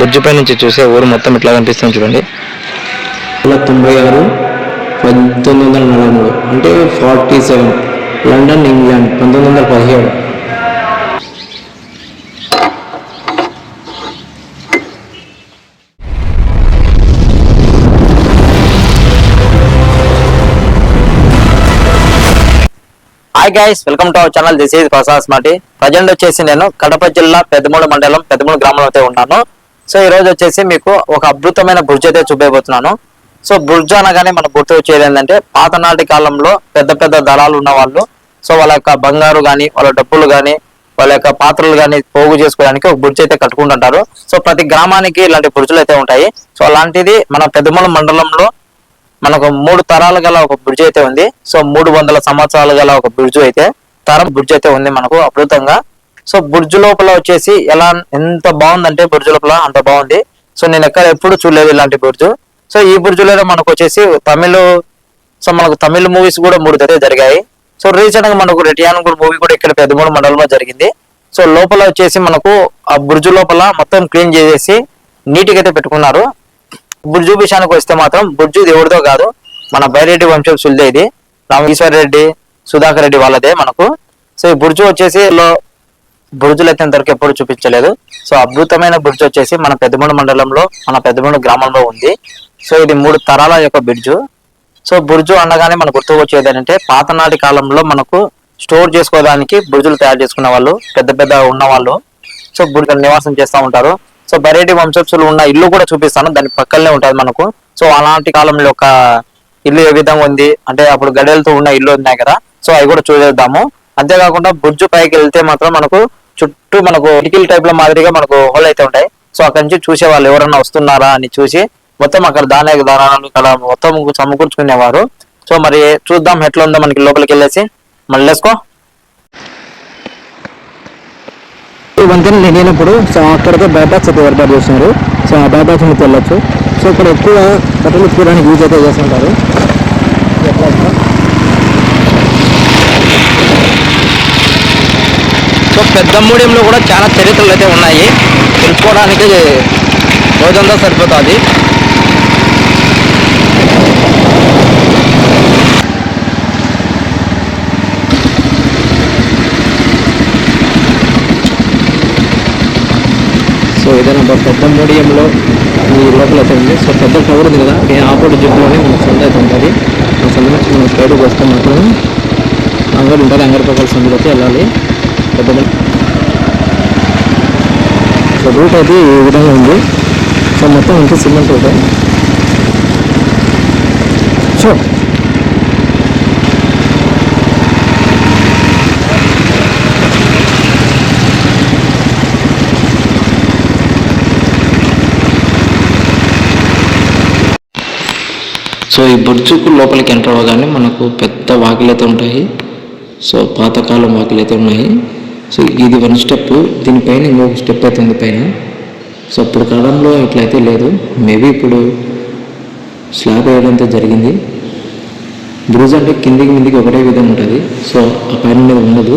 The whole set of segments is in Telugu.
బ్రిడ్జ్ పై నుంచి చూసే ఊరు మొత్తం ఇట్లా కనిపిస్తుంది చూడండి. తొంభై ఆరు పంతొమ్మిది వందల నలభై మూడు అంటే ఫార్టీ సెవెన్ లండన్ ఇంగ్లాండ్ పంతొమ్మిది వందల పదిహేడు. Hi guys welcome to our channel this is Prasad smarty present వచ్చేసి నేను కడప జిల్లా పెద్దమూడు మండలం పెద్దమూడు గ్రామంలో అయితే ఉన్నాను. సో ఈ రోజు వచ్చేసి మీకు ఒక అద్భుతమైన బ్రిడ్జ్ అయితే చూపించబోతున్నాను సో బుర్జ్ అనగానే మన గుర్తు వచ్చేది ఏంటంటే పాతనాటి కాలంలో పెద్ద పెద్ద దళాలు ఉన్న వాళ్ళు సో వాళ్ళ యొక్క బంగారు గాని వాళ్ళ డబ్బులు గాని వాళ్ళ యొక్క పాత్రలు గాని పోగు చేసుకోవడానికి ఒక బుర్జ్ అయితే కట్టుకుంటుంటారు. సో ప్రతి గ్రామానికి ఇలాంటి బుర్జులు అయితే ఉంటాయి. సో అలాంటిది మన పెద్దమల మండలంలో మనకు మూడు తరాలు గల ఒక బ్రిడ్జ్ అయితే ఉంది. సో మూడు వందల సంవత్సరాలు గల ఒక బ్రిడ్జ్ అయితే తరం బ్రిడ్జ్ అయితే ఉంది మనకు అద్భుతంగా. సో బుర్జు లోపల వచ్చేసి ఎలా ఎంత బాగుందంటే బుర్జు లోపల అంత బాగుంది. సో నేను ఎక్కడ ఎప్పుడు చూడలేదు ఇలాంటి బుర్జు. సో ఈ బ్రిడ్జ్ మనకు వచ్చేసి తమిళ సో మనకు తమిళ మూవీస్ కూడా మూడు దగ్గర జరిగాయి. సో రీసెంట్గా మనకు రెటియాన్ మూవీ కూడా ఇక్కడ పెద్దమూడు మండలంలో జరిగింది. సో లోపల వచ్చేసి మనకు ఆ బుర్జు లోపల మొత్తం క్లీన్ చేసేసి నీట్గా అయితే పెట్టుకున్నారు. బుర్జు విషయానికి వస్తే మాత్రం బుర్జు దేవుడితో కాదు మన బైరెడ్డి వంశం సుల్దే ఇది. రామేశ్వర రెడ్డి సుధాకర్ రెడ్డి వాళ్ళదే మనకు. సో ఈ బుర్జు వచ్చేసి లో బుర్జులు అయితే ఇంతవరకు ఎప్పుడు చూపించలేదు. సో అద్భుతమైన బ్రిడ్జ్ వచ్చేసి మన పెద్దమూడు మండలంలో మన పెద్దమూడు గ్రామంలో ఉంది. సో ఇది మూడు తరాల యొక్క బ్రిడ్జు సో బుర్జు అనగానే మనకు గుర్తుకు వచ్చేది ఏంటంటే పాతనాటి కాలంలో మనకు స్టోర్ చేసుకోవడానికి బుర్జులు తయారు చేసుకున్న వాళ్ళు పెద్ద పెద్ద ఉన్న వాళ్ళు సో బుర్జు నివాసం చేస్తూ ఉంటారు. సో బరేటి వంశస్థులు ఉన్న ఇల్లు కూడా చూపిస్తాను. దాని పక్కనే ఉంటుంది మనకు. సో అలాంటి కాలంలో ఒక ఇల్లు ఏ విధంగా ఉంది? అంటే అప్పుడు గడెలతో ఉన్న ఇల్లు ఉన్నాయి కదా. సో అవి కూడా చూసేద్దాము. అంతేకాకుండా బుర్జు పైకి వెళ్తే మాత్రం మనకు చుట్టూ మనకు ఇటికల్ టైప్లో మాదిరిగా మనకు హోల్ అయితే ఉంటాయి. సో అక్కడి నుంచి చూసే వాళ్ళు ఎవరన్నా వస్తున్నారా అని చూసి మొత్తం అక్కడ దానే దానాలు ఇక్కడ మొత్తం సమకూర్చుకునేవారు. సో మరి చూద్దాం ఎట్లా ఉందో మనకి లోపలికి వెళ్ళేసి. మళ్ళీ లేసుకో ఈ వంతెన లేనప్పుడు సో అక్కడతో బైపాస్ అయితే ఏర్పాటు చేస్తున్నారు సో ఆ బైపాస్ మీద వెళ్ళొచ్చు. సో ఇక్కడ ఎక్కువ కట్టెలు ఎత్తుకోవడానికి యూజ్ అయితే చేస్తుంటారు. ఎట్లా పెద్ద మూడియంలో కూడా చాలా చరిత్రలు అయితే ఉన్నాయి. తెలుసుకోవడానికి రోజంతా సరిపోతుంది. సో ఏదైనా పెద్ద మూడియంలో ఈ లోపల అయితే ఉంది. సో పెద్ద టవర్ ఉంది కదా నేను ఆపోజిట్ జిప్లోనే మన సొంత అయితే ఉంటుంది. మన సొంత నుంచి మనం స్ట్రైట్కి వస్తే మాత్రం అంగడి ఉంటుంది. అంగడి పక్కల సందులోకి వెళ్ళాలి. పెద్ద సో రూట్ అయితే ఈ విధంగా ఉంది. సో మొత్తం ఇంకా సిమెంట్ రూట్ సో సో ఈ బుర్జుకు లోపలికి ఎంటర్ అవ్వగానే మనకు పెద్ద వాకిలైతే ఉంటాయి. సో పాతకాలం వాకిలైతే అయితే ఉన్నాయి. సో ఇది వన్ స్టెప్ దీనిపైన ఇంకొక స్టెప్ అయితే ఉంది పైన. సో అప్పుడు కాలంలో ఇట్లయితే లేదు. మేబీ ఇప్పుడు స్లాబ్ వేయడంతో జరిగింది. బ్రిడ్జ్ అంటే కిందికి మిందికి ఒకటే విధంగా ఉంటుంది. సో ఆ పైన మీద ఉండదు.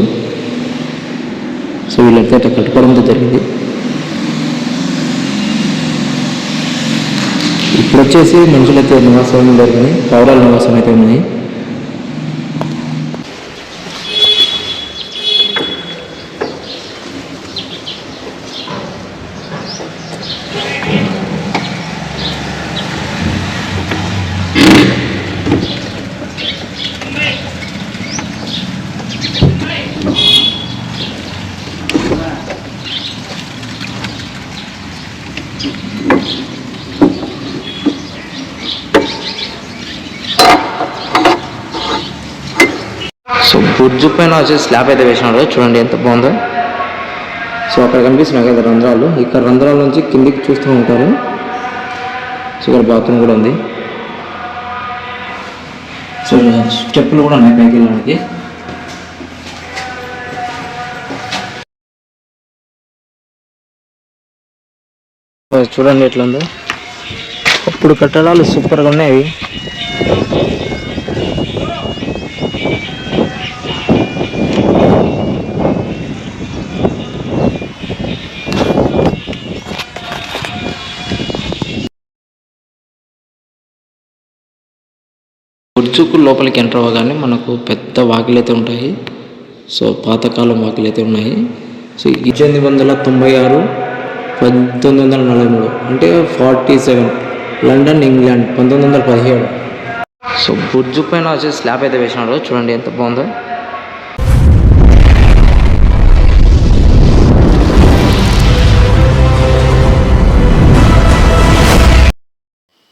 సో వీళ్ళైతే అట్లా కట్టుకోవడంతో జరిగింది. ఇప్పుడు వచ్చేసి మనుషులైతే నివాసం ఉండరు కానీ పౌరాల నివాసం అయితే ఉన్నాయి సో బుర్జు పైన వచ్చి స్లాబ్ అయితే వేసినాడు చూడండి ఎంత బాగుందో. సో అక్కడ కనిపిస్తున్నాయి కదా రంధ్రాలు ఇక్కడ రంధ్రాల నుంచి కిందికి చూస్తూ ఉంటారు. సో ఇక్కడ బాత్రూమ్ కూడా ఉంది. సో స్టెప్పులు కూడా ఉన్నాయి పైకి వెళ్ళడానికి. చూడండి ఎట్లుందో. అప్పుడు కట్టడాలు సూపర్గా ఉన్నాయి ఉర్చుకు లోపలికి ఎంటర్ అవ్వగానే మనకు పెద్ద వాకిలైతే ఉంటాయి. సో పాతకాలం వాకిలైతే ఉన్నాయి. సో ఇద్దెనిమిది వందల తొంభై ఆరు. పంతొమ్మిది వందల నలభై మూడు. అంటే ఫార్టీ సెవెన్. లండన్ ఇంగ్లాండ్ పంతొమ్మిది వందల పదిహేడు. సో బుర్జు పైన వచ్చి స్లాబ్ అయితే వేసినాడు. చూడండి ఎంత బాగుందో.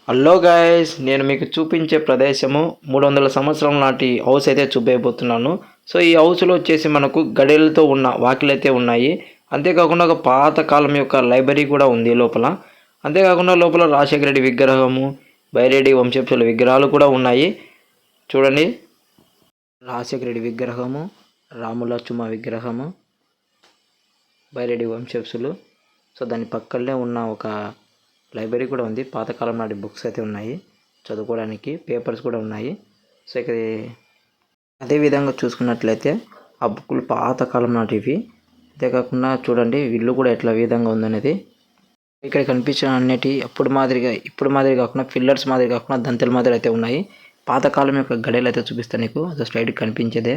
హలో గాయస్ నేను మీకు చూపించే ప్రదేశము మూడు వందల సంవత్సరం నాటి హౌస్ అయితే చూపించబోతున్నాను సో ఈ హౌస్లో వచ్చేసి మనకు గడియలతో ఉన్న వాకిలు అయితే ఉన్నాయి. అంతేకాకుండా ఒక పాత కాలం యొక్క లైబ్రరీ కూడా ఉంది లోపల. అంతేకాకుండా లోపల రాజశేఖర రెడ్డి విగ్రహము బైరెడ్డి వంశంశుల విగ్రహాలు కూడా ఉన్నాయి. చూడండి. రాజశేఖర రెడ్డి విగ్రహము రాములచుమ విగ్రహము బైరెడ్డి వంశంశులు సో దాని పక్కనే ఉన్న ఒక లైబ్రరీ కూడా ఉంది. పాతకాలం నాటి బుక్స్ అయితే ఉన్నాయి. చదువుకోవడానికి పేపర్స్ కూడా ఉన్నాయి. సో ఇక్కడ అదే విధంగా చూసుకున్నట్లయితే ఆ బుక్కులు పాతకాలం నాటివి. అంతేకాకుండా చూడండి ఇల్లు కూడా ఎట్లా విధంగా ఉందనేది. ఇక్కడ కనిపించిన అన్నిటి అప్పుడు మాదిరిగా ఇప్పుడు మాదిరి కాకుండా పిల్లర్స్ మాదిరి కాకుండా దంతెల మాదిరి అయితే ఉన్నాయి. పాతకాలం యొక్క గడియలు అయితే చూపిస్తాను నీకు. అది స్ట్రైట్ కనిపించేదే.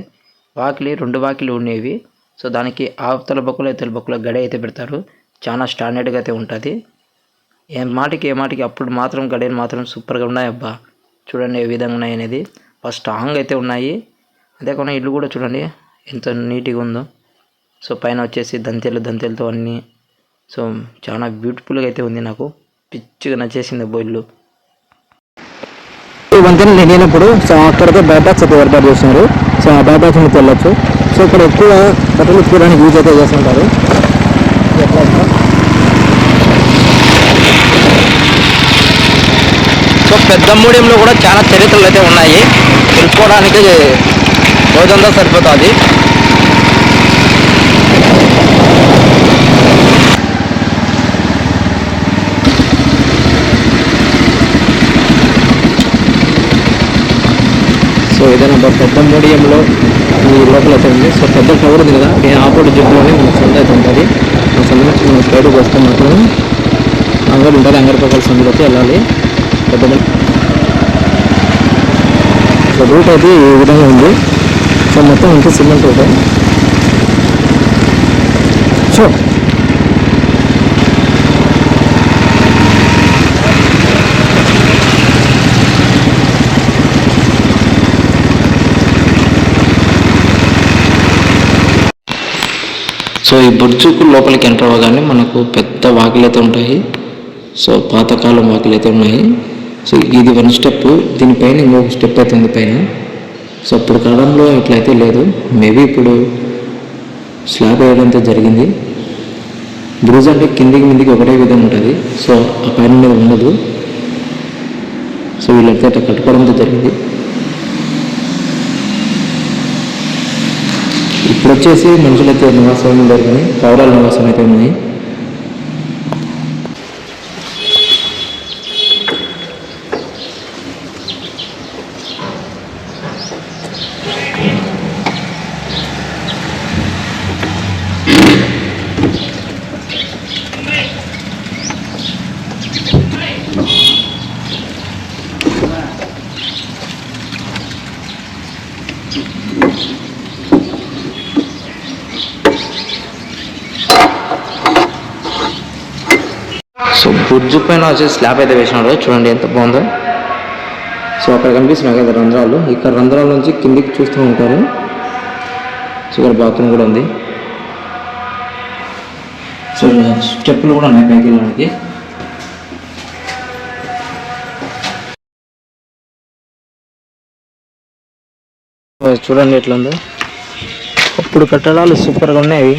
వాకిలి రెండు వాకిలి ఉండేవి. సో దానికి ఆవతల బొక్కలు ఇతల బొక్కల గడి అయితే పెడతారు. చాలా స్టాండర్డ్గా అయితే ఉంటుంది. ఏ మాటికి ఏ మాటికి అప్పుడు మాత్రం గడియలు మాత్రం సూపర్గా ఉన్నాయి అబ్బా. చూడండి ఏ విధంగా ఉన్నాయి అనేది. ఫస్ట్ స్ట్రాంగ్ అయితే ఉన్నాయి. అంతేకాకుండా ఇల్లు కూడా చూడండి ఎంత నీట్గా ఉందో. సో పైన వచ్చేసి దంతెలు దంతెలతో అన్నీ. సో చాలా బ్యూటిఫుల్గా అయితే ఉంది నాకు. పిచ్చిగా నచ్చేసింది ఈ వంతెన నిండినప్పుడు సో అక్కడితే బైపాక్స్ అయితే ఏర్పాటు చేస్తున్నారు సో ఆ బైపాక్స్ నుంచి వెళ్ళొచ్చు. సో ఇక్కడ ఎక్కువ బట్టలు ఉత్తుకోవడానికి యూజ్ అయితే చేస్తుంటారు. సో పెద్ద మూడియంలో కూడా చాలా చరిత్రలు అయితే ఉన్నాయి. తెలుసుకోవడానికి రోజంతా సరిపోతుంది. సో ఏదైనా పెద్ద మీడియంలో ఈ లోపల అయితే ఉంది సో పెద్ద టవర్ ఉంది కదా నేను ఆపోజిట్ జిప్లోనే మన సొంత అయితే ఉంటుంది. మన సొంత నుంచి మనం సైడ్కి వస్తే మాత్రం అంగడి ఉంటుంది. అంగడి పక్కల సందులోకి వెళ్ళాలి. పెద్ద సో రూట్ అయితే ఈ విధంగా ఉంది. సో మొత్తం ఇంకా సిమెంట్ రూట్. సో సో ఈ బుర్జుకు లోపలికి ఎంటర్ అవ్వగానే మనకు పెద్ద వాకిలైతే అయితే ఉంటాయి. సో పాతకాలం వాకిలైతే అయితే ఉన్నాయి. సో ఇది వన్ స్టెప్. దీనిపైన ఇంకొక స్టెప్ అయితే ఉంది పైన. సో అప్పుడు కాలంలో ఇట్లయితే లేదు. మేబీ ఇప్పుడు స్లాబ్ వేయడంతో జరిగింది. బ్రిడ్జ్ అంటే కిందికి మిందికి ఒకటే విధంగా ఉంటుంది. సో ఆ పైన మీద ఉండదు. సో వీళ్ళైతే అట్లా కట్టుకోవడంతో జరిగింది. ఇప్పుడు వచ్చేసి మనుషులైతే నివాసం ఉండరు కానీ పౌరాల నివాసం అయితే ఉన్నాయి సో బుర్జు పైన వచ్చి స్లాబ్ అయితే వేసినాడు. చూడండి ఎంత బాగుందో. సో అక్కడ కనిపిస్తున్నాయి కదా రంధ్రాలు. ఇక్కడ రంధ్రాల నుంచి కిందికి చూస్తూ ఉంటారు. సో ఇక్కడ బాత్రూమ్ కూడా ఉంది. సో స్టెప్పులు కూడా ఉన్నాయి పైకి వెళ్ళడానికి. చూడండి ఎట్లా ఉందో అప్పుడు కట్టడాలు సూపర్గా ఉన్నాయి.